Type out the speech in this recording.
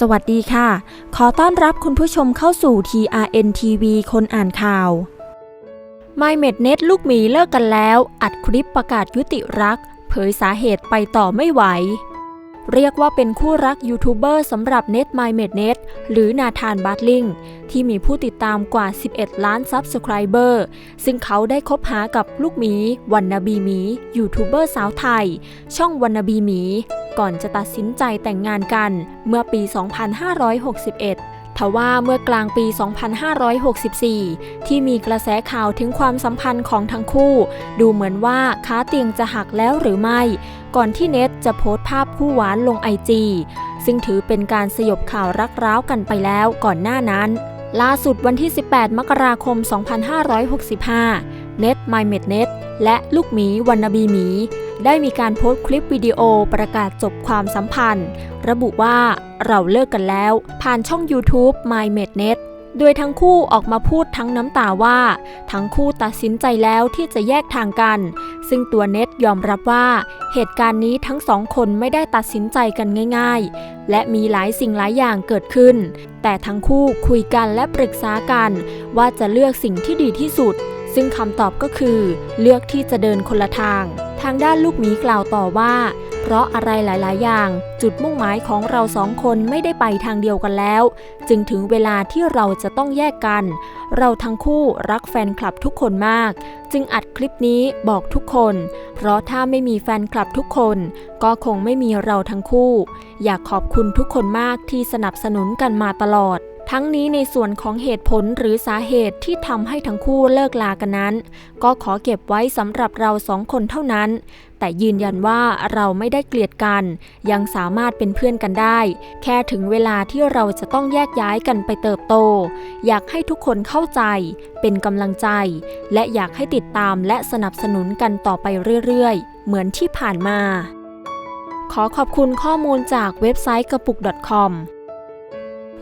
สวัสดีค่ะ ขอต้อนรับคุณผู้ชมเข้าสู่ TRN TV คนอ่านข่าว My m e d n e t ลูกหมีเลิกกันแล้ว อัดคลิปประกาศยุติรัก เผยสาเหตุไปต่อไม่ไหว เรียกว่าเป็นคู่รักยูทูบเบอร์สำหรับ Net My m e d n e t หรือนาธานบัตลิงที่มีผู้ติดตามกว่า 11 ล้านซับสไครเบอร์ ซึ่งเขาได้คบหากับลูกหมีวันนาบีหมียูทูบเบอร์สาวไทย ช่องวันนาบีหมี ก่อนจะตัดสินใจแต่งงานกันเมื่อปี 2561ทว่าเมื่อกลางปี 2564 ที่มีกระแสข่าวถึงความสัมพันธ์ของทั้งคู่ ดูเหมือนว่าค้าเตียงจะหักแล้วหรือไม่ ก่อนที่เน็ตจะโพสต์ภาพคู่หวานลงไอจีซึ่งถือเป็นการสยบข่าวรักร้าวกันไปแล้วก่อนหน้านั้น ล่าสุดวันที่ 18 มกราคม 2565 เน็ต My m e d n e t และลูกหมีวันนบีหมี ได้มีการโพสต์คลิปวิดีโอประกาศจบความสัมพันธ์ ระบุว่าเราเลิกกันแล้ว ผ่านช่อง YouTube My m e d n e t โดยทั้งคู่ออกมาพูดทั้งน้ำตาว่า ทั้งคู่ตัดสินใจแล้วที่จะแยกทางกัน ซึ่งตัวเน็ตยอมรับว่า เหตุการณ์นี้ทั้งสองคนไม่ได้ตัดสินใจกันง่ายๆ และมีหลายสิ่งหลายอย่างเกิดขึ้น แต่ทั้งคู่คุยกันและปรึกษากัน ว่าจะเลือกสิ่งที่ดีที่สุด ซึ่งคำตอบก็คือ เลือกที่จะเดินคนละทาง ทางด้านลูกหมีกล่าวต่อว่า เพราะอะไรหลาย ๆ อย่าง จุดมุ่งหมายของเราสองคนไม่ได้ไปทางเดียวกันแล้ว จึงถึงเวลาที่เราจะต้องแยกกัน เราทั้งคู่รักแฟนคลับทุกคนมาก จึงอัดคลิปนี้บอกทุกคน เพราะถ้าไม่มีแฟนคลับทุกคน ก็คงไม่มีเราทั้งคู่ อยากขอบคุณทุกคนมากที่สนับสนุนกันมาตลอด ทั้งนี้ในส่วนของเหตุผลหรือสาเหตุที่ทำให้ทั้งคู่เลิกลากันนั้น ก็ขอเก็บไว้สำหรับเราสองคนเท่านั้น แต่ยืนยันว่าเราไม่ได้เกลียดกัน ยังสามารถเป็นเพื่อนกันได้ แค่ถึงเวลาที่เราจะต้องแยกย้ายกันไปเติบโต อยากให้ทุกคนเข้าใจ เป็นกำลังใจ และอยากให้ติดตามและสนับสนุนกันต่อไปเรื่อยๆ เหมือนที่ผ่านมา ขอขอบคุณข้อมูลจากเว็บไซต์กระปุก .com